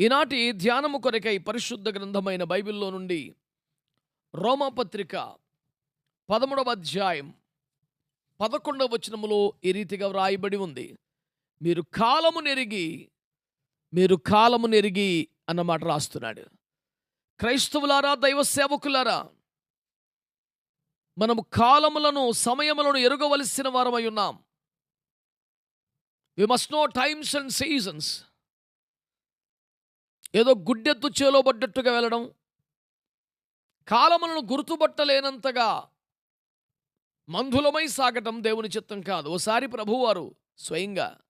ఈనాటి ధ్యానము కొరకై పరిశుద్ధ గ్రంథమైన బైబిల్లో నుండి రోమాపత్రిక పదమూడవ అధ్యాయం పదకొండవ వచనములో ఈ రీతిగా వ్రాయబడి ఉంది. మీరు కాలము నెరిగి మీరు కాలము నెరిగి అన్నమాట రాస్తున్నాడు. క్రైస్తవులారా దైవ సేవకులారా మనము కాలములను సమయములను ఎరుగవలసిన వారమై ఉన్నాం. We must know times and seasons ఏదో గుడ్డెత్తు చేలోబడ్డట్టుగా వెళ్ళడం. కాలములను గుర్తుపట్టలేనంతగా మంధులమై సాగటం దేవుని చిత్తం కాదు. ఓసారి ప్రభువారు స్వయంగా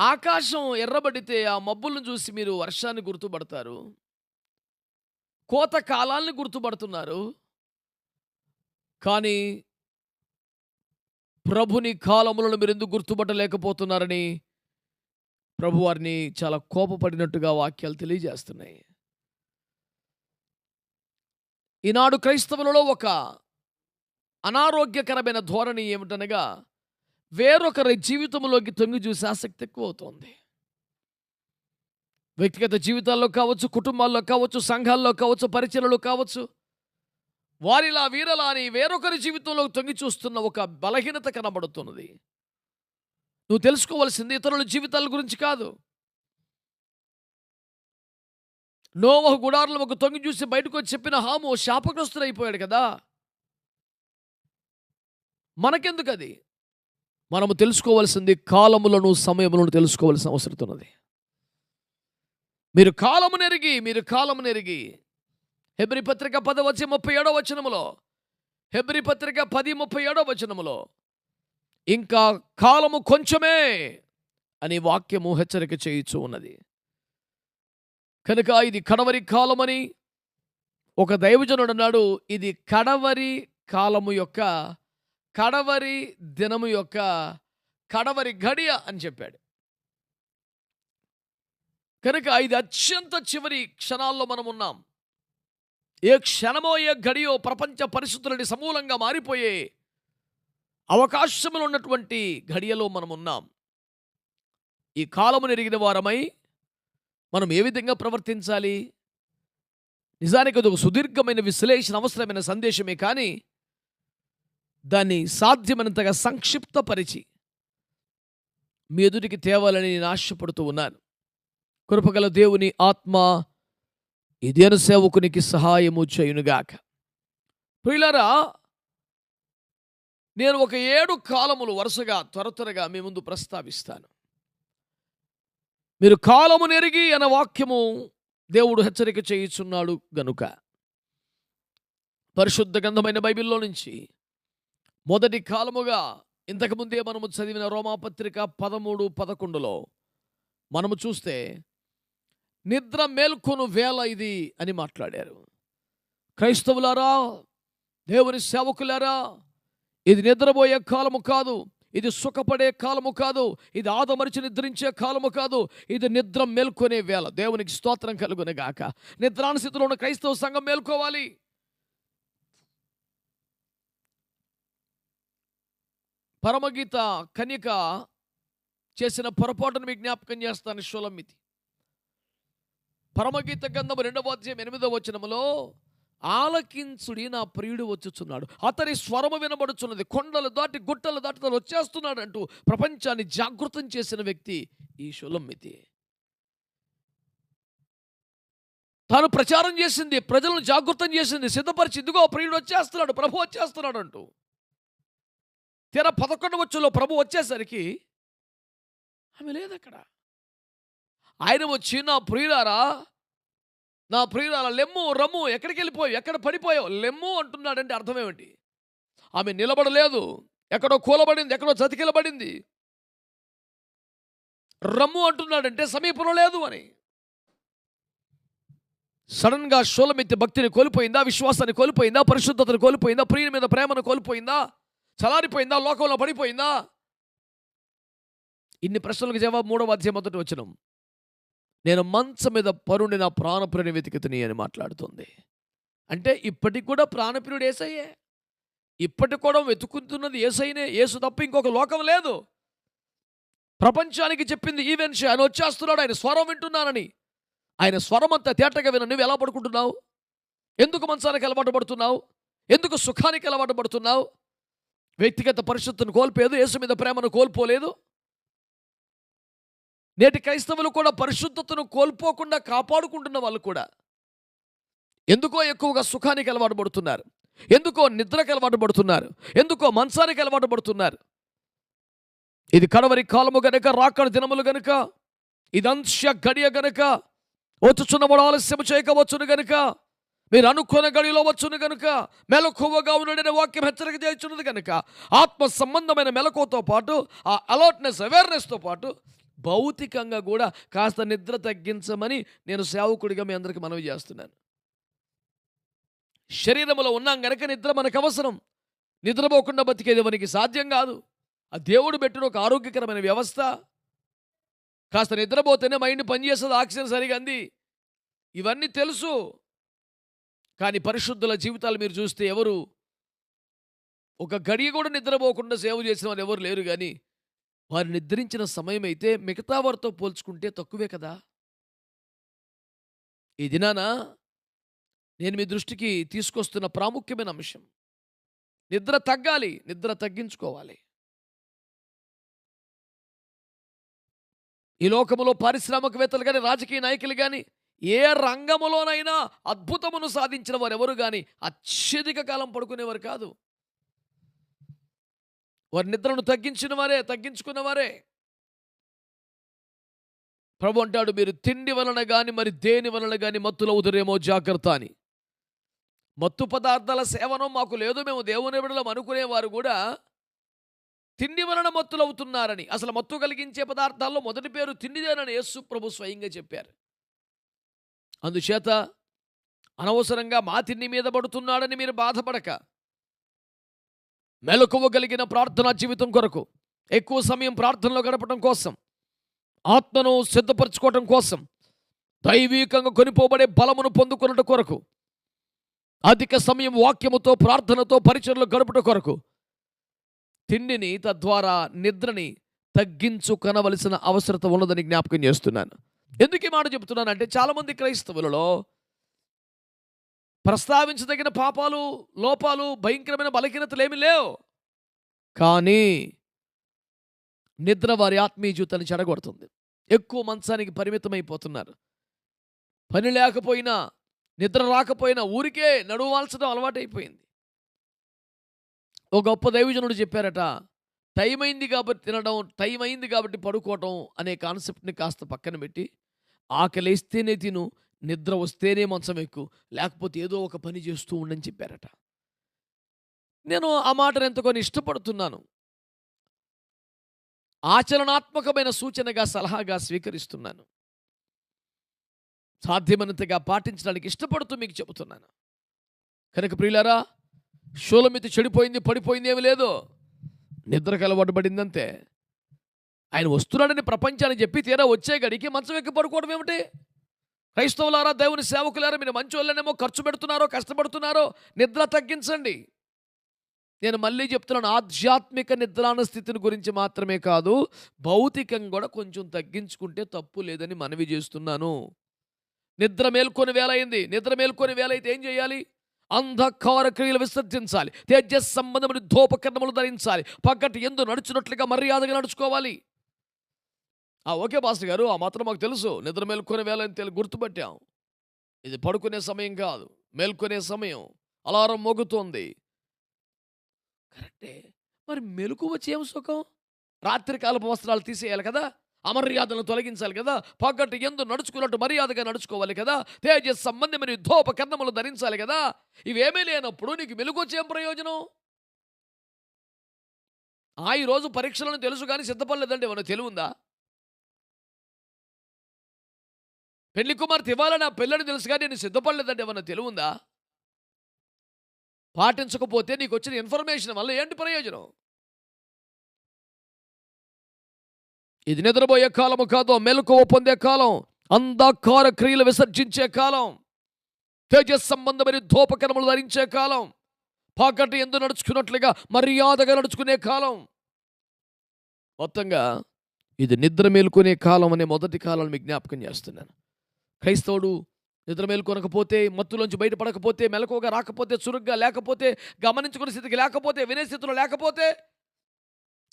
ఆకాశం ఎర్రబడితే ఆ మబ్బులను చూసి మీరు వర్షాన్ని గుర్తుపడతారు. కోత కాలాల్ని గుర్తుపడుతున్నారు. కానీ ప్రభుని కాలములను మీరు ఎందుకు గుర్తుపట్టలేకపోతున్నారని ప్రభువారిని చాలా కోపపడినట్టుగా వాక్యాలు తెలియజేస్తున్నాయి. ఈనాడు క్రైస్తవులలో ఒక అనారోగ్యకరమైన ధోరణి ఏమిటనగా వేరొకరి జీవితంలోకి తొంగి చూసే ఆసక్తి ఎక్కువ అవుతుంది వ్యక్తిగత జీవితాల్లో కావచ్చు కుటుంబాల్లో కావచ్చు సంఘాల్లో కావచ్చు పరిచయలు కావచ్చు వారిలా వీరలా అని వేరొకరి జీవితంలో తొంగి చూస్తున్న ఒక బలహీనత కనబడుతున్నది. నువ్వు తెలుసుకోవాల్సింది ఇతరుల జీవితాల గురించి కాదు. నోవహ గుడారులు ఒక తొంగి చూసి బయటకు వచ్చి చెప్పిన హాము శాపగ్రస్తుడైపోయాడు కదా. మనకెందుకు అది మనము తెలుసుకోవాల్సింది కాలములను సమయములను తెలుసుకోవాల్సిన అవసరం ఉన్నది మీరు కాలము నెరిగి మీరు కాలము నెరిగి. హెబ్రి పత్రిక పద వచ్చి ముప్పై ఏడో వచనములో హెబ్రి పత్రిక పది ముప్పై ఏడో వచనములో ఇంకా కాలము కొంచెమే అని వాక్యము హెచ్చరిక చేయుచు ఉన్నది. కనుక ఇది కడవరి కాలమని ఒక దైవజనుడు అన్నాడు ఇది కడవరి కాలము యొక్క కడవరి దినము యొక్క కడవరి గడియ అని చెప్పాడు. కనుక ఇది అత్యంత చివరి క్షణాల్లో మనం ఉన్నాం ఏ క్షణమో ఏ గడియో ప్రపంచ పరిస్థితులని సమూలంగా మారిపోయే అవకాశములు ఉన్నటువంటి ఘడియలో మనం ఉన్నాం ఈ కాలము నెరిగిన వారమై మనం ఏ విధంగా ప్రవర్తించాలి? నిజానికి అది ఒక సుదీర్ఘమైన విశ్లేషణ అవసరమైన సందేశమే కానీ దాన్ని సాధ్యమైనంతగా సంక్షిప్తపరిచి మీ ఎదుటికి తేవాలని నేను ఆశపడుతూ ఉన్నాను. కృపగల దేవుని ఆత్మ ఇదేను సేవకునికి సహాయము చేయునుగాక. ప్రియులరా నేను ఒక ఏడు కాలములు వరుసగా త్వర త్వరగా మీ ముందు ప్రస్తావిస్తాను. మీరు కాలము నెరిగి అన్న వాక్యము దేవుడు హెచ్చరిక చేయుచున్నాడు గనుక. పరిశుద్ధ గంధమైన బైబిల్లో నుంచి మొదటి కాలముగా ఇంతకుముందే మనము చదివిన రోమాపత్రిక పదమూడు పదకొండులో మనము చూస్తే నిద్ర మేల్కొను వేళ ఇది అని మాట్లాడారు. క్రైస్తవులారా దేవుని సేవకులారా ఇది నిద్రపోయే కాలము కాదు ఇది సుఖపడే కాలము కాదు ఇది ఆదమరిచి నిద్రించే కాలము కాదు ఇది నిద్ర మేల్కొనే వేళ. దేవునికి స్తోత్రం కలుగునే గాక. నిద్రాణ ఉన్న క్రైస్తవ సంఘం మేల్కోవాలి. పరమగీత కన్యక చేసిన పొరపాటును మీ జ్ఞాపకం చేస్తాను షోలమితి. పరమగీత గంధము రెండవ అధ్యాయం ఎనిమిదవ వచనములో ఆలకించుడి నా ప్రియుడు వచ్చుచున్నాడు. అతని స్వరము వినబడుచున్నది. కొండలు దాటి గుట్టలు దాటి తను వచ్చేస్తున్నాడు అంటూ ప్రపంచాన్ని జాగృతం చేసిన వ్యక్తి ఈ షులమ్మితి. తాను ప్రచారం చేసింది ప్రజలను జాగృతం చేసింది సిద్ధపరిచి ఇదిగో ప్రియుడు వచ్చేస్తున్నాడు ప్రభు వచ్చేస్తున్నాడు అంటూ తీరా పదకొండు వచ్చులో ప్రభు వచ్చేసరికి ఆమె లేదు అక్కడ ఆయన వచ్చి నా ప్రియులారా నా ప్రియురాల లెమ్ము రమ్ము ఎక్కడికి వెళ్ళిపోయావు? ఎక్కడ పడిపోయావు? లెమ్ము అంటున్నాడంటే అర్థం ఏమిటి? ఆమె నిలబడలేదు. ఎక్కడో కూలబడింది ఎక్కడో చతికిలబడింది. రమ్ము అంటున్నాడంటే సమీపంలో లేదు అని. సడన్గా షోలమెత్తి భక్తిని కోల్పోయిందా? విశ్వాసాన్ని కోల్పోయిందా? పరిశుద్ధతను కోల్పోయిందా? ప్రియుని మీద ప్రేమను కోల్పోయిందా? చలారిపోయిందా? లోకంలో పడిపోయిందా? ఇన్ని ప్రశ్నలకు జవాబు మూడవ అధ్యాయం మొదటి వచ్చినాం నేను మంచం మీద పరుండి నా ప్రాణప్రియుని వెతికితుని అని మాట్లాడుతుంది. అంటే ఇప్పటికి కూడా ప్రాణప్రియుడు ఏసయ్యే. ఇప్పటికి కూడా వెతుకుతున్నది ఏసైనే ఏసు తప్ప ఇంకొక లోకం లేదు. ప్రపంచానికి చెప్పింది ఈవెంట్స్ ఆయన వచ్చేస్తున్నాడు. ఆయన స్వరం వింటున్నానని. ఆయన స్వరం అంతా తేటగా విన. నువ్వు ఎలా పడుకుంటున్నావు? ఎందుకు మంచానికి అలవాటు పడుతున్నావు? ఎందుకు సుఖానికి అలవాటు పడుతున్నావు? వ్యక్తిగత పరిశుద్ధిని కోల్పోలేదు. యేసు మీద ప్రేమను కోల్పోలేదు. నేటి క్రైస్తవులు కూడా పరిశుద్ధతను కోల్పోకుండా కాపాడుకుంటున్న వాళ్ళు కూడా ఎందుకో ఎక్కువగా సుఖానికి అలవాటు పడుతున్నారు. ఎందుకో నిద్రకు అలవాటు పడుతున్నారు. ఎందుకో మంచానికి అలవాటు పడుతున్నారు. ఇది కడవరి కాలము గనక రాకడ దినములు గనక ఇది అంశ గడియ గనుక వచ్చుచున్నవాడు ఆలస్యము చేయకవచ్చును గనుక మీరు అనుకున్న గడిలో వచ్చును గనుక మెలకువగా ఉండడనే వాక్యం హెచ్చరిక చేస్తున్నది కనుక ఆత్మ సంబంధమైన మెలకువతో పాటు ఆ అలర్ట్నెస్ అవేర్నెస్తో పాటు భౌతికంగా కూడా కాస్త నిద్ర తగ్గించమని నేను సేవకుడిగా మీ అందరికీ మనవి చేస్తున్నాను. శరీరంలో ఉన్నాం గనక నిద్ర మనకు అవసరం నిద్రపోకుండా బతికేది మనకి సాధ్యం కాదు. ఆ దేవుడు పెట్టిన ఒక ఆరోగ్యకరమైన వ్యవస్థ. కాస్త నిద్రపోతేనే మైండ్ పనిచేస్తుంది ఆక్సిజన్ సరిగా అంది. ఇవన్నీ తెలుసు. కానీ పరిశుద్ధుల జీవితాలు మీరు చూస్తే ఎవరు? ఒక గడియ కూడా నిద్రపోకుండా సేవ చేసిన వారు ఎవరు లేరు కానీ వారు నిద్రించిన సమయం అయితే మిగతా వారితో పోల్చుకుంటే తక్కువే కదా? ఈ దినాన నేను మీ దృష్టికి తీసుకొస్తున్న ప్రాముఖ్యమైన అంశం. నిద్ర తగ్గాలి నిద్ర తగ్గించుకోవాలి. ఈ లోకములో పారిశ్రామికవేత్తలు కానీ రాజకీయ నాయకులు కానీ ఏ రంగములోనైనా అద్భుతమును సాధించిన వారు ఎవరు కానీ అత్యధిక కాలం పడుకునేవారు కాదు. వారి నిద్రను తగ్గించిన వారే తగ్గించుకున్న వారే. ప్రభు అంటాడు మీరు తిండి వలన కానీ మరి దేని వలన కానీ మత్తులవుదురేమో జాగ్రత్త అని. మత్తు పదార్థాల సేవనం మాకు లేదు మేము దేవుని విడలం అనుకునేవారు కూడా తిండి వలన మత్తులవుతున్నారని. అసలు మత్తు కలిగించే పదార్థాల్లో మొదటి పేరు తిండిదేనని యేసు ప్రభు స్వయంగా చెప్పారు. అందుచేత అనవసరంగా మా తిండి మీద పడుతున్నాడని మీరు బాధపడక. మెలకువ కలిగిన ప్రార్థనా జీవితం కొరకు ఎక్కువ సమయం ప్రార్థనలో గడపడం కోసం ఆత్మను సిద్ధపరచుకోవటం కోసం దైవీకంగా కొనిపోబడే బలమును పొందుకున్నట కొరకు అధిక సమయం వాక్యముతో ప్రార్థనతో పరిచయలు గడుపుట కొరకు తిండిని తద్వారా నిద్రని తగ్గించుకొనవలసిన అవసరత ఉన్నదని జ్ఞాపకం చేస్తున్నాను. ఎందుకు ఈ మాట చెప్తున్నానంటే చాలామంది క్రైస్తవులలో ప్రస్తావించదగిన పాపాలు లోపాలు భయంకరమైన బలహీనతలు ఏమీ లేవు. కానీ నిద్ర వారి ఆత్మీయ జీవితాన్ని చెడగొడుతుంది. ఎక్కువ మంచానికి పరిమితమైపోతున్నారు. పని లేకపోయినా నిద్ర రాకపోయినా ఊరికే నడువాల్చడం అలవాటైపోయింది. ఒక గొప్ప దైవజనుడు చెప్పారట టైం అయింది కాబట్టి తినడం టైం అయింది కాబట్టి పడుకోవటం అనే కాన్సెప్ట్ని కాస్త పక్కన పెట్టి ఆకలేస్తేనే తిను నిద్ర వస్తేనే మంచం ఎక్కువ. లేకపోతే ఏదో ఒక పని చేస్తూ ఉండని చెప్పారట. నేను ఆ మాటను ఎంతకొని ఇష్టపడుతున్నాను. ఆచరణాత్మకమైన సూచనగా సలహాగా స్వీకరిస్తున్నాను. సాధ్యమైనంతగా పాటించడానికి ఇష్టపడుతూ మీకు చెబుతున్నాను. కనుక ప్రియులారా షోలమితి చెడిపోయింది పడిపోయింది ఏమి లేదు. నిద్రకు అలవాటు పడిందంతే. ఆయన వస్తున్నాడని ప్రపంచాన్ని చెప్పి తీరా వచ్చే గడికి మంచం ఎక్కి పడుకోవడం ఏమిటి? క్రైస్తవులారా దేవుని సేవకులారా మీరు మంచి వాళ్ళనేమో ఖర్చు పెడుతున్నారో కష్టపడుతున్నారో నిద్ర తగ్గించండి. నేను మళ్ళీ చెప్తున్నాను ఆధ్యాత్మిక నిద్రాన స్థితిని గురించి మాత్రమే కాదు భౌతికంగా కూడా కొంచెం తగ్గించుకుంటే తప్పు లేదని మనవి చేస్తున్నాను. నిద్ర మేల్కొని వేలైంది నిద్ర మేల్కొని వేలైతే ఏం చేయాలి? అంధకార క్రియలు విసర్జించాలి తేజస్ సంబంధమైన ధూపకర్ణములు ధరించాలి పక్కటి ఎందు నడుచున్నట్లుగా మర్యాదగా నడుచుకోవాలి. ఆ ఓకే పాస్టర్ గారు. ఆ మాత్రం మాకు తెలుసు. నిద్ర మేల్కొనే వేళ అని తెలు గుర్తుపట్టాం. ఇది పడుకునే సమయం కాదు. మేల్కొనే సమయం. అలారం మోగుతోంది. కరెక్టే. మరి మెలకు వచ్చి ఏం సుఖం? రాత్రి కాలపు వస్త్రాలు తీసేయాలి కదా? అమర్యాదలను తొలగించాలి కదా? పగటి ఎందు నడుచుకున్నట్టు మర్యాదగా నడుచుకోవాలి కదా? తేజస్ సంబంధమైన ధూపకర్ణములు ధరించాలి కదా? ఇవేమీ లేనప్పుడు నీకు మెలుగు వచ్చేం ప్రయోజనం? ఆ ఈ రోజు పరీక్షలను తెలుసు కానీ సిద్ధపడలేదంటే ఏమన్నా తెలివుందా పెళ్ళి కుమార్తె ఇవ్వాలని ఆ పిల్లని తెలుసుగా నేను సిద్ధపడలేదంటే ఏమన్నా తెలివుందా? పాటించకపోతే నీకు వచ్చిన ఇన్ఫర్మేషన్ వల్ల ఏంటి ప్రయోజనం? ఇది నిద్రపోయే కాలము కాదు మెలకువ పొందే కాలం అంధకార క్రియలు విసర్జించే కాలం తేజస్ సంబంధమైన ధూపకరములు ధరించే కాలం పాకటి ఎందు నడుచుకున్నట్లుగా మర్యాదగా నడుచుకునే కాలం. మొత్తంగా ఇది నిద్ర మేలుకునే కాలం అనే మొదటి కాలాన్ని మీకు జ్ఞాపకం చేస్తున్నాను. క్రైస్తవుడు నిద్ర మేలుకొనకపోతే మత్తులోంచి బయటపడకపోతే మెలకువగా రాకపోతే చురుగ్గా లేకపోతే గమనించుకునే స్థితికి లేకపోతే వినే స్థితిలో లేకపోతే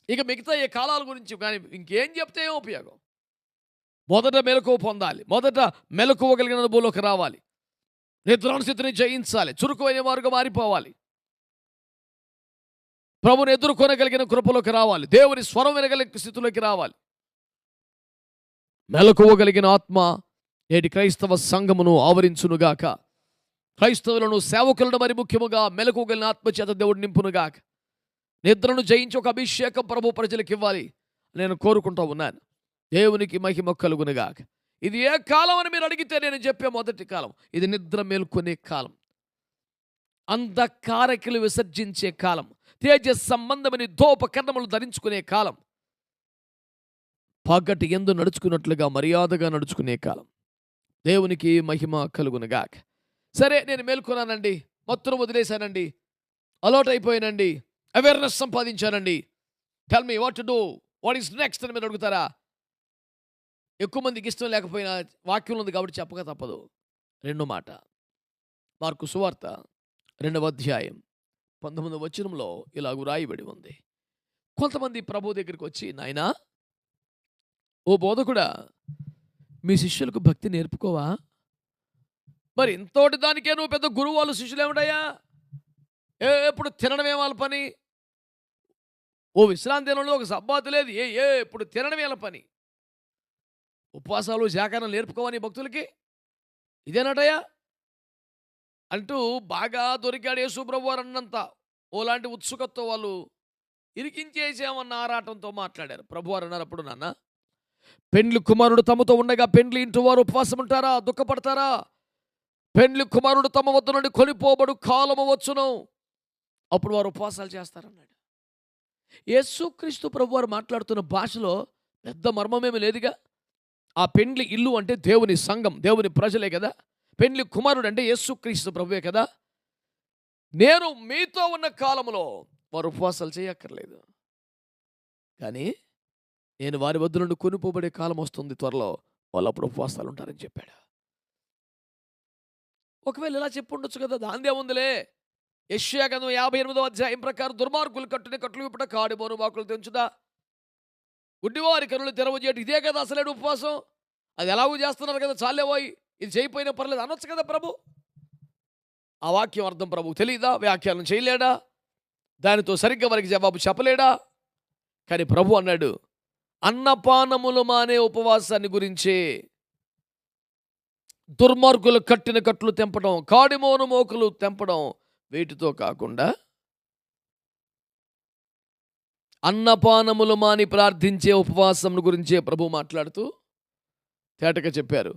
ఇక మిగతా ఏ కాలాల గురించి కానీ ఇంకేం చెప్తే ఏం ఉపయోగం? మొదట మెలకువ పొందాలి. మొదట మెలకువగలిగిన అనుభవంలోకి రావాలి. నిద్రాను స్థితిని జయించాలి. చురుకైన వారుగా మారిపోవాలి. ప్రభుని ఎదుర్కొనగలిగిన కృపలోకి రావాలి. దేవుని స్వరం వినగలిగిన స్థితిలోకి రావాలి. మెలకువగలిగిన ఆత్మ నేటి క్రైస్తవ సంఘమును ఆవరించునుగాక. క్రైస్తవులను సేవకులను మరి ముఖ్యముగా మెలకుగలిన ఆత్మచేత దేవుడు నింపునుగాక. నిద్రను జయించి ఒక అభిషేకం ప్రభు ప్రజలకు ఇవ్వాలి నేను కోరుకుంటూ ఉన్నాను. దేవునికి మహిమ కలుగునుగాక. ఇది ఏ కాలం అని మీరు అడిగితే నేను చెప్పే మొదటి కాలం. ఇది నిద్ర మేల్కొనే కాలం. అంధకారకులు విసర్జించే కాలం. తేజ సంబంధమని దోపకర్ణములు ధరించుకునే కాలం. పగటి ఎందు నడుచుకున్నట్లుగా మర్యాదగా నడుచుకునే కాలం. దేవునికి మహిమ కలుగునగాక. సరే నేను మేల్కొన్నానండి. మొత్తం వదిలేశానండి. అలౌట్ అయిపోయానండి awareness సంపాదించానండి. Tell me what to do what is next అని మీరు అడుగుతారా? ఎక్కువ మందికి ఇష్టం లేకపోయినా వాక్యం ఉంది కాబట్టి చెప్పక తప్పదు. రెండో మాట. మార్కు సువార్త రెండవ అధ్యాయం పంతొమ్మిదవ వచనంలో ఇలాగ రాయబడి ఉంది. కొంతమంది ప్రభు దగ్గరికి వచ్చి నాయనా ఓ బోధకుడా మీ శిష్యులకు భక్తి నేర్పుకోవా? మరి ఇంతోటి దానికే నువ్వు పెద్ద గురువు వాళ్ళు శిష్యులు ఏమిటయ్యా ఏ ఎప్పుడు తినడమే వాళ్ళ పని? ఓ విశ్రాంతి దినంలో ఒక సబ్బాతు లేదు. ఏ ఏ ఇప్పుడు తినడమే వాళ్ళ పని? ఉపవాసాలు జాగరణ నేర్పుకోవని భక్తులకి? ఇదేనటయ్యా? అంటూ బాగా దొరికాడు యేసుప్రభు వారు అన్నంత. ఓలాంటి ఉత్సుకతో వాళ్ళు ఇరికించేసామన్న ఆరాటంతో మాట్లాడారు. ప్రభు వారు అన్నారు అప్పుడు నాన్న పెండ్లి కుమారుడు తమతో ఉండగా పెండ్లి ఇంటి వారు ఉపవాసం ఉంటారా? దుఃఖపడతారా? పెండ్లి కుమారుడు తమ వద్ద నుండి కొనిపోబడు కాలము వచ్చును. అప్పుడు వారు ఉపవాసాలు చేస్తారన్నాడు. యేసుక్రీస్తు ప్రభు వారు మాట్లాడుతున్న భాషలో పెద్ద మర్మమేమి లేదుగా? ఆ పెండ్లి ఇల్లు అంటే దేవుని సంఘం దేవుని ప్రజలే కదా? పెండ్లి కుమారుడు అంటే యేసుక్రీస్తు ప్రభువే కదా? నేను మీతో ఉన్న కాలంలో వారు ఉపవాసాలు చేయక్కర్లేదు. కానీ నేను వారి వద్ద నుండి కొనుపోబడే కాలం వస్తుంది త్వరలో. వాళ్ళు అప్పుడు ఉపవాసాలు ఉంటారని చెప్పాడు. ఒకవేళ ఇలా చెప్పుండొచ్చు కదా దాందే ఉందిలే. యష్యా యాభై ఎనిమిదో అధ్యాయం ప్రకారం దుర్మార్గులు కట్టుని కట్లు ఇప్పుడు కాడి మోను వాకులు తెంచుదా? గుడ్డివారి కనులు తెరవజేయడం ఇదే కదా అసలేడు ఉపవాసం? అది ఎలాగూ చేస్తున్నారు కదా చాలేవాయి ఇది చేయకపోయినా పర్లేదు అనొచ్చు కదా ప్రభు. ఆ వాక్యం అర్థం ప్రభు తెలియదా వ్యాఖ్యానం చేయలేడా? దానితో సరిగ్గా వారికి జవాబు చెప్పలేడా? కానీ ప్రభు అన్నాడు అన్నపానములు మానే ఉపవాసాన్ని గురించే దుర్మార్గులు కట్టిన కట్లు తెంపడం కాడిమోను మోకులు తెంపడం వీటితో కాకుండా అన్నపానములు మాని ప్రార్థించే ఉపవాసం గురించే ప్రభు మాట్లాడుతూ తేటగా చెప్పారు.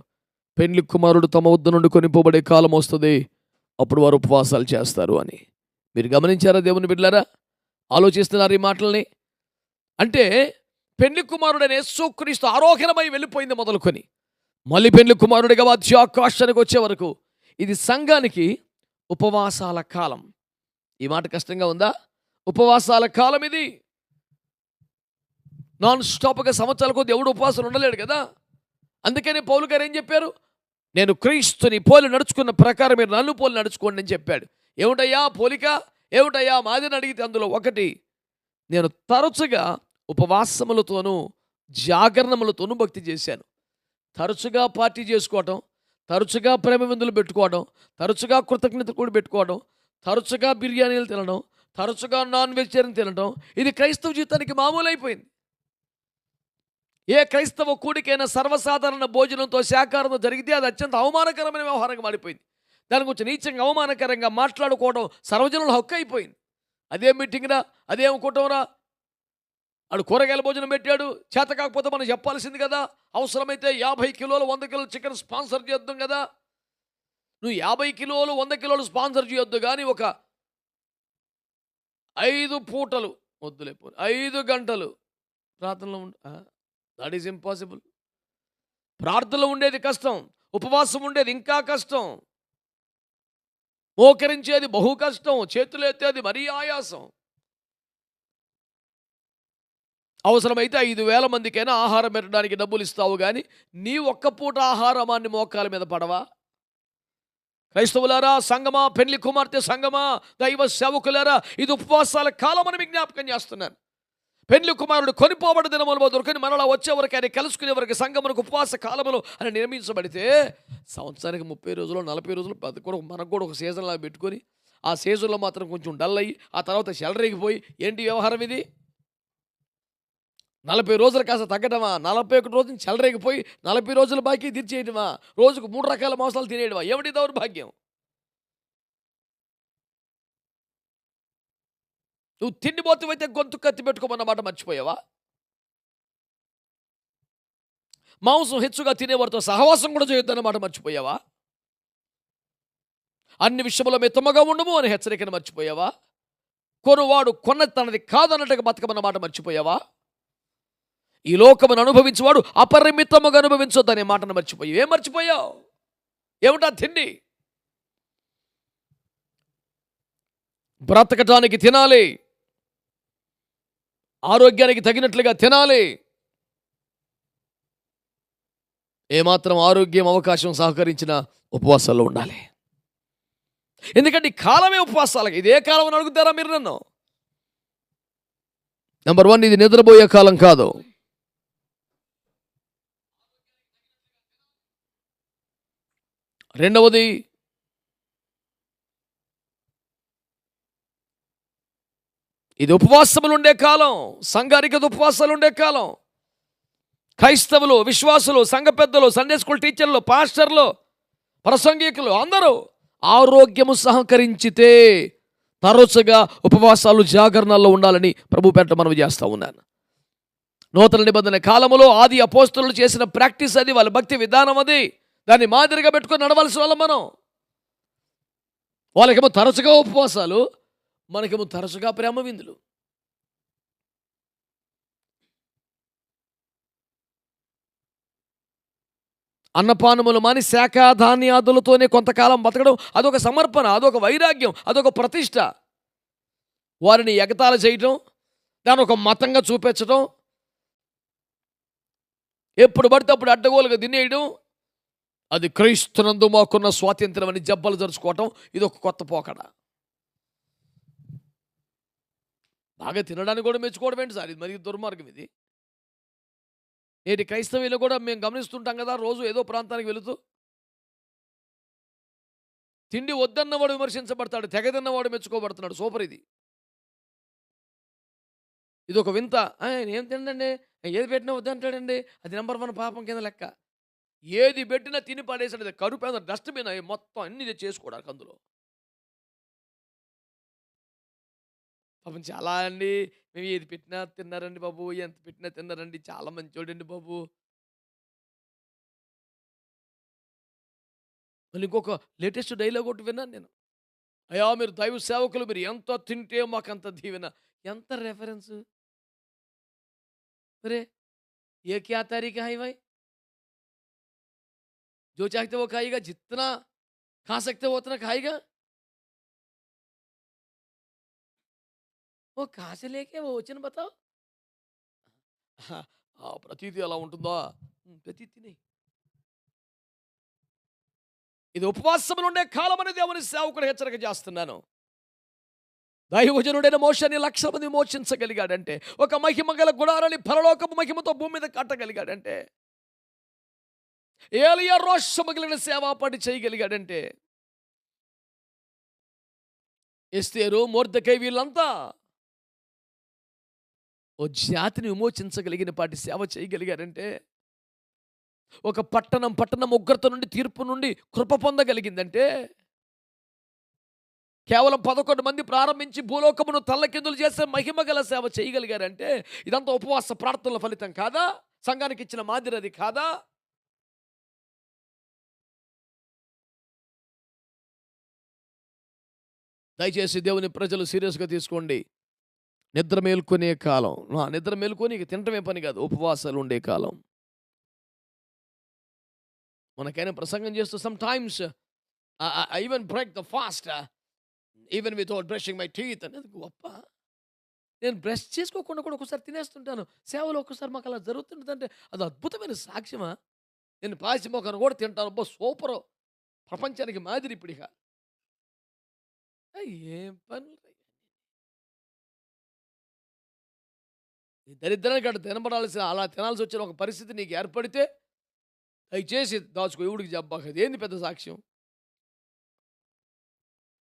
పెండ్లి కుమారుడు తమ వద్ద నుండి కొనిపోబడే కాలం వస్తుంది అప్పుడు వారు ఉపవాసాలు చేస్తారు అని. మీరు గమనించారా దేవుని బిడ్డారా ఆలోచిస్తున్నారు ఈ మాటల్ని? అంటే పెళ్ళి కుమారుడనే యేసుక్రీస్తు ఆరోగ్యమై వెళ్ళిపోయింది మొదలుకొని. మళ్ళీ పెళ్ళి కుమారుడిగా మధ్యాకాశానికి వచ్చే వరకు ఇది సంఘానికి ఉపవాసాల కాలం. ఈ మాట కష్టంగా ఉందా? ఉపవాసాల కాలం ఇది. నాన్ స్టాప్గా సంవత్సరాల కొద్ది ఎవడు ఉపవాసాలు ఉండలేడు కదా? అందుకని పౌలు గారు ఏం చెప్పారు? నేను క్రీస్తుని పోలి నడుచుకున్న ప్రకారం మీరు నన్ను పోలి నడుచుకోండి అని చెప్పాడు. ఏమిటయ్యా పోలిక? ఏమిటయ్యా మాదిని అడిగితే అందులో ఒకటి నేను తరచుగా ఉపవాసములతోనూ జాగరణములతోనూ భక్తి చేశాను. తరచుగా పార్టీ చేసుకోవటం తరచుగా ప్రేమ విందులు పెట్టుకోవడం తరచుగా కృతజ్ఞత కూడా పెట్టుకోవడం తరచుగా బిర్యానీలు తినడం తరచుగా నాన్ వెజిటేరియన్ తినడం ఇది క్రైస్తవ జీవితానికి మామూలు అయిపోయింది ఏ క్రైస్తవ కూడికైనా సర్వసాధారణ భోజనంతో శాకారంతో జరిగితే అది అత్యంత అవమానకరమైన వ్యవహారంగా మారిపోయింది. దాని గురించి నీచంగా అవమానకరంగా మాట్లాడుకోవడం సర్వజనుల హక్కు అయిపోయింది. అదే మీటింగ్రా అదేం కూటంరా వాడు కూరగాయల భోజనం పెట్టాడు. చేత కాకపోతే మనం చెప్పాల్సింది కదా అవసరమైతే యాభై కిలోలు వంద కిలోలు చికెన్ స్పాన్సర్ చేద్దాం కదా. నువ్వు యాభై కిలోలు వంద కిలోలు స్పాన్సర్ చేయొద్దు కానీ ఒక ఐదు పూటలు వద్దులే ఐదు గంటలు ప్రార్థనలో ఉండ. దట్ ఈస్ ఇంపాసిబుల్ ప్రార్థనలో ఉండేది కష్టం ఉపవాసం ఉండేది ఇంకా కష్టం. మోకరించేది బహు కష్టం చేతులు ఎత్తేది మరీ ఆయాసం. అవసరమైతే ఐదు వేల మందికైనా ఆహారం పెట్టడానికి డబ్బులు ఇస్తావు కానీ నీ ఒక్క పూట ఆహారమాన్ని మోకాల మీద పడవా? క్రైస్తవులారా సంగమా పెళ్ళి కుమార్తె సంగమా దైవ సేవకులారా ఇది ఉపవాసాల కాలమని విజ్ఞాపకం చేస్తున్నాను. పెళ్ళి కుమారుడు కొనిపోబడి దినములు దొరకని మనలా వచ్చేవరకు ఆయన కలుసుకునే వరకు సంగమునకు ఉపవాస కాలములు అని నిర్మించబడితే సంవత్సరానికి ముప్పై రోజులు నలభై రోజులు కూడా మనకు కూడా ఒక సీజన్లా పెట్టుకొని ఆ సీజన్లో మాత్రం కొంచెం డల్ అయ్యి ఆ తర్వాత చెలరేగిపోయి ఏంటి వ్యవహారం ఇది? నలభై రోజులు కాస్త తగ్గటమా? నలభై ఒకటి రోజులు చెలరేగిపోయి నలభై రోజుల బాకీ తీర్చేయటమా? రోజుకు మూడు రకాల మాంసాలు తినేయడమా ఏమిటి దౌర్భాగ్యం? నువ్వు తిండిపోతువైతే గొంతు కత్తి పెట్టుకోమన్నమాట మర్చిపోయావా? మాంసం హెచ్చుగా తినేవారితో సహవాసం కూడా చేయొద్దన్నమాట మర్చిపోయావా? అన్ని విషయంలో మిత్తముగా ఉండము అని హెచ్చరికను మర్చిపోయావా? కొనువాడు కొన్న తనది కాదన్నట్టుగా బతకమన్నమాట మర్చిపోయావా? ఈ లోకమును అనుభవించేవాడు అపరిమితముగా అనుభవించొద్దు అనే మాటను మర్చిపోయావు. ఏం మర్చిపోయావు? ఏమిటా తిండి? బ్రతకటానికి తినాలి. ఆరోగ్యానికి తగినట్లుగా తినాలి. ఏమాత్రం ఆరోగ్యం అవకాశం సహకరించిన ఉపవాసాల్లో ఉండాలి. ఎందుకంటే ఈ కాలమే ఉపవాసాలకి. ఇదే కాలం అని అడుగుతారా మీరు నన్ను? నెంబర్ వన్ ఇది నిద్రపోయే కాలం కాదు. రెండవది ఇది ఉపవాసములు ఉండే కాలం సంఘానికి ఉపవాసాలు ఉండే కాలం. క్రైస్తవులు విశ్వాసులు సంఘ పెద్దలు సండే స్కూల్ టీచర్లు పాస్టర్లు ప్రసంగికులు అందరూ ఆరోగ్యము సహకరించితే తరచుగా ఉపవాసాలు జాగరణలో ఉండాలని ప్రభు పేట మనవి చేస్తూ ఉన్నాను. నూతన నిబంధన కాలములో ఆది అపోస్తులు చేసిన ప్రాక్టీస్ అది వాళ్ళ భక్తి విధానం అది. దాన్ని మాదిరిగా పెట్టుకొని నడవలసిన వాళ్ళం మనం. వాళ్ళకేమో తరచుగా ఉపవాసాలు మనకేమో తరచుగా ప్రేమ విందులు. అన్నపానములు మాని శాఖ ధాన్యాదులతోనే కొంతకాలం బతకడం అదొక సమర్పణ అదొక వైరాగ్యం అదొక ప్రతిష్ట. వారిని ఎగతాల చేయటం దాన్ని ఒక మతంగా చూపించడం ఎప్పుడు పడితే అప్పుడు అడ్డగోలుగా తినేయడం అది క్రీస్తునందు మాకున్న స్వాతంత్రం అని జబ్బలు జరుచుకోవటం ఇది ఒక కొత్త పోకడ. బాగా తినడానికి కూడా మెచ్చుకోవడం ఏంటి సార్? ఇది మరి దుర్మార్గం ఇది. నేటి క్రైస్తవులు కూడా మేము గమనిస్తుంటాం కదా రోజు ఏదో ప్రాంతానికి వెళుతూ తిండి వద్దన్నవాడు విమర్శించబడతాడు తెగ తిన్నవాడు మెచ్చుకోబడుతున్నాడు. సూపర్ ఇది. ఇది ఒక వింత నేను ఏం తినండి ఏది పెట్టినా వద్దంటాడండి? అది నెంబర్ వన్ పాపం కింద లెక్క. ఏది పెట్టినా తిని పడేసాడు అది కరుపేద డస్ట్బిన్ అవి మొత్తం అన్ని చేసుకోవడానికి అందులో. పాపం చాలా అండి. మేము ఏది పెట్టినా తిన్నారండి బాబు ఎంత పెట్టినా తిన్నారండి. చాలా మంచోడండి బాబు. మళ్ళీ ఇంకొక లేటెస్ట్ డైలాగ్ ఒకటి విన్నాను నేను. అయ్యా మీరు దైవ సేవకులు మీరు ఎంత తింటే మాకు అంత దీవెన. ఎంత రెఫరెన్స్ మరే ఏ క్యా తారీఖు హైవై जो चाहते वो खाएगा जितना खा सकते हो उतना खाएगा वो कहाँ से लेके वो वचन बताओ हाँ, ఆ, ప్రతీది అలా ఉంటుందా ఉమ్, ప్రతీతిని ఇది ఉపవాసములు ఉండే కాలం అనేది దేవుని సేవకుడు హెచ్చరిక చేస్తున్నాను దైవజనుడైన మోషని లక్షల మంది మోచించగలిగాడంటే ఒక మహిమ గల గుడారని పరలోకపు మహిమతో భూమి మీద కట్టగలిగాడంటే ఏలియా రోషము కలిగిన సేవాపాటి చేయగలిగాడంటే ఎస్తేరు మోర్దకై వీళ్ళంతా ఓ జాతిని విమోచించగలిగిన పాటి సేవ చేయగలిగారంటే ఒక పట్టణం పట్టణం ఉగ్రత నుండి తీర్పు నుండి కృప పొందగలిగిందంటే కేవలం పదకొండు మంది ప్రారంభించి భూలోకమును తల్లకిందులు చేసే మహిమ గల సేవ చేయగలిగారంటే ఇదంతా ఉపవాస ప్రార్థనల ఫలితం కాదా? సంఘానికి ఇచ్చిన మాదిరి అది కాదా? దయచేసి దేవుని ప్రజలు సీరియస్గా తీసుకోండి. నిద్ర మేల్కొనే కాలం. నిద్ర మేల్కొని ఇక తినటమే పని కాదు ఉపవాసాలు ఉండే కాలం. మనకైనా ప్రసంగం చేస్తూ sometimes I even break the fast even without brushing my teeth అనేది గొప్ప. నేను బ్రష్ చేసుకోకుండా కూడా ఒకసారి తినేస్తుంటాను. సేవలో ఒకసారి మాకు అలా జరుగుతుంటుందంటే అది అద్భుతమైన సాక్ష్యమా? నేను పాసి మొక్కను కూడా తింటాను. అబ్బో సూపరు! ప్రపంచానికి మాదిరి ఇప్పుడు ఇక. ఏయ్, ఏం పనులు ఈ దరిద్రానికి అటు తినబడాల్సిన అలా తినాల్సి వచ్చిన ఒక పరిస్థితి నీకు ఏర్పడితే దయచేసి దాచుకో ఎవడికి చెప్పాక. ఏంది పెద్ద సాక్ష్యం?